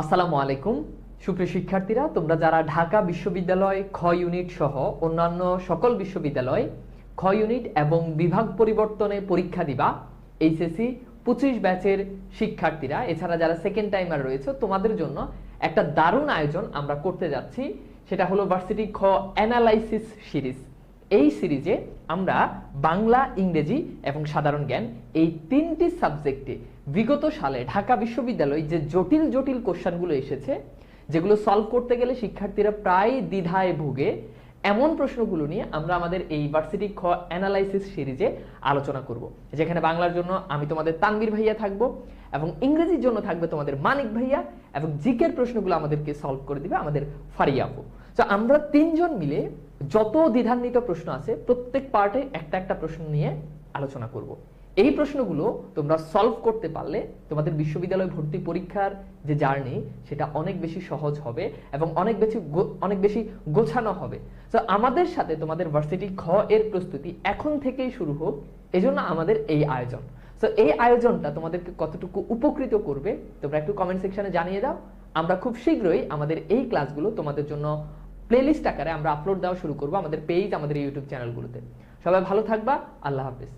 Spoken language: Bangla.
আসসালামু আলাইকুম। সুপ্রিয় শিক্ষার্থীরা, তোমরা যারা ঢাকা বিশ্ববিদ্যালয় খ ইউনিট সহ অন্যান্য সকল বিশ্ববিদ্যালয়, খ ইউনিট এবং বিভাগ পরিবর্তনে পরীক্ষা দিবা, এইচএসসি পঁচিশ ব্যাচের শিক্ষার্থীরা, এছাড়া যারা সেকেন্ড টাইমার রয়েছে, তোমাদের জন্য একটা দারুণ আয়োজন আমরা করতে যাচ্ছি। সেটা হলো ভার্সিটি খ অ্যানালাইসিস সিরিজ এই সিরিজে আমরা বাংলা, ইংরেজি এবং সাধারণ জ্ঞান এই তিনটি সাবজেক্টে বিগত সালে ঢাকা বিশ্ববিদ্যালয় যে জটিল জটিল কোশ্চানগুলো এসেছে, যেগুলো সলভ করতে গেলে শিক্ষার্থীরা প্রায় দ্বিধায় ভুগে, এমন প্রশ্নগুলো নিয়ে আমরা আমাদের এই ভার্সিটি খ অ্যানালাইসিস সিরিজে আলোচনা করব, যেখানে বাংলার জন্য আমি তোমাদের তানবীর ভাইয়া থাকব এবং ইংরেজির জন্য থাকবে তোমাদের মানিক ভাইয়া এবং জিকের প্রশ্নগুলো আমাদেরকে সলভ করে দিবে আমাদের ফারিয়া আপু। তো আমরা তিনজন মিলে যত দ্বিধান্বিত প্রশ্ন আছে, প্রত্যেক পার্টে একটা একটা প্রশ্ন নিয়ে আলোচনা করব। এই প্রশ্নগুলো তোমরা সলভ করতে পারলে তোমাদের বিশ্ববিদ্যালয় ভর্তি পরীক্ষার যে জার্নি, সেটা অনেক বেশি সহজ হবে এবং অনেক বেশি অনেক বেশি গোছানো হবে। তো আমাদের সাথে তোমাদের ভার্সিটি খ এর প্রস্তুতি এখন থেকেই শুরু হোক, এজন্য আমাদের এই আয়োজন। তো এই আয়োজনটা তোমাদেরকে কতটুকু উপকৃত করবে, তোমরা একটু কমেন্ট সেকশনে জানিয়ে দাও। আমরা খুব শীঘ্রই আমাদের এই ক্লাসগুলো তোমাদের জন্য প্লেলিস্ট আকারে আমরা আপলোড দেওয়া শুরু করব আমাদের পেজ আমাদের ইউটিউব চ্যানেলগুলোতে সবাই ভালো থাকবা, আল্লাহ হাফিজ।